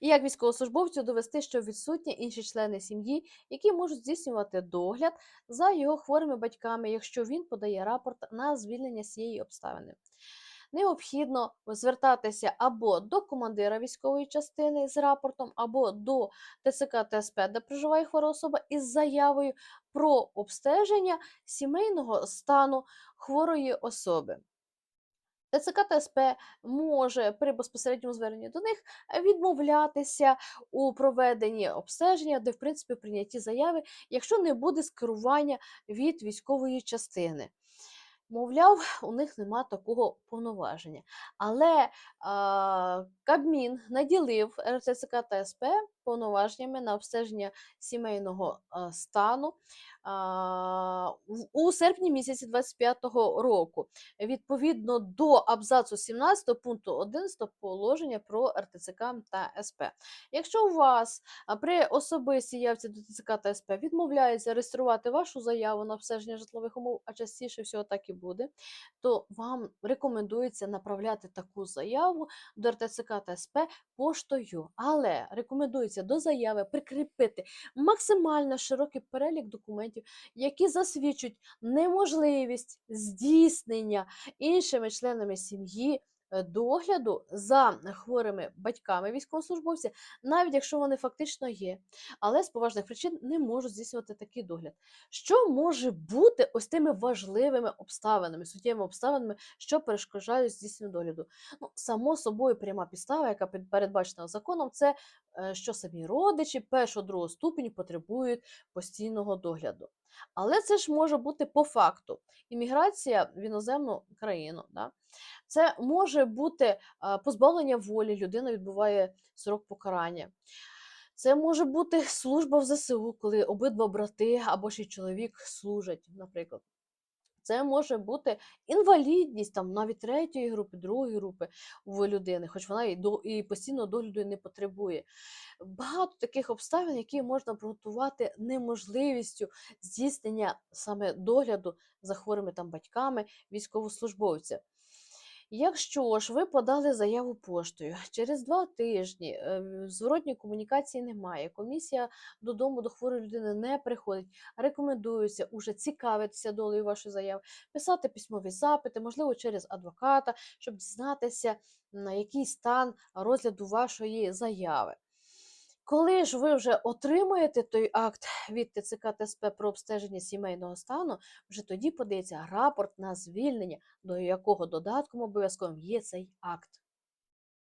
І як військовослужбовцю довести, що відсутні інші члени сім'ї, які можуть здійснювати догляд за його хворими батьками, якщо він подає рапорт на звільнення цієї обставини. Необхідно звертатися або до командира військової частини з рапортом, або до ТЦК ТСП, де проживає хвора особа, із заявою про обстеження сімейного стану хворої особи. ТЦК ТСП може при безпосередньому зверненні до них відмовлятися у проведенні обстеження, де в принципі прийняті заяви, якщо не буде скерування від військової частини. Мовляв, у них нема такого повноваження. Але а, Кабмін наділив РТЦК та СП повноваженнями на обстеження сімейного стану у серпні місяці 25-го року, відповідно до абзацу 17 пункту 11 положення про РТЦК та СП. Якщо у вас при особистій явці до ТЦК та СП відмовляється реєструвати вашу заяву на обстеження житлових умов, а частіше всього так і буде, то вам рекомендується направляти таку заяву до РТЦК та СП поштою. Але рекомендується до заяви прикріпити максимально широкий перелік документів, які засвідчують неможливість здійснення іншими членами сім'ї догляду за хворими батьками військовослужбовця, навіть якщо вони фактично є, але з поважних причин не можуть здійснювати такий догляд. Що може бути ось тими важливими обставинами, суттєвими обставинами, що перешкоджають здійсненню догляду? Ну, само собою, пряма підстава, яка передбачена законом, це е, що самі родичі першого другого ступеню потребують постійного догляду. Але це ж може бути по факту. Імміграція в іноземну країну. Да? Це може бути позбавлення волі, людина відбуває срок покарання. Це може бути служба в ЗСУ, коли обидва брати або ще чоловік служать, наприклад. Це може бути інвалідність там навіть третьої групи, другої групи в людини, хоч вона і, до, і постійно догляду не потребує. Багато таких обставин, які можна приготувати неможливістю здійснення саме догляду за хворими там батьками військовослужбовця. Якщо ж ви подали заяву поштою, через два тижні е, зворотньої комунікації немає, комісія додому до хворої людини не приходить, рекомендується уже цікавитися долею вашої заяви, писати письмові запити, можливо, через адвоката, щоб дізнатися, на який стан розгляду вашої заяви. Коли ж ви вже отримаєте той акт від ТЦК ТСП про обстеження сімейного стану, вже тоді подається рапорт на звільнення, до якого додатком обов'язковим є цей акт.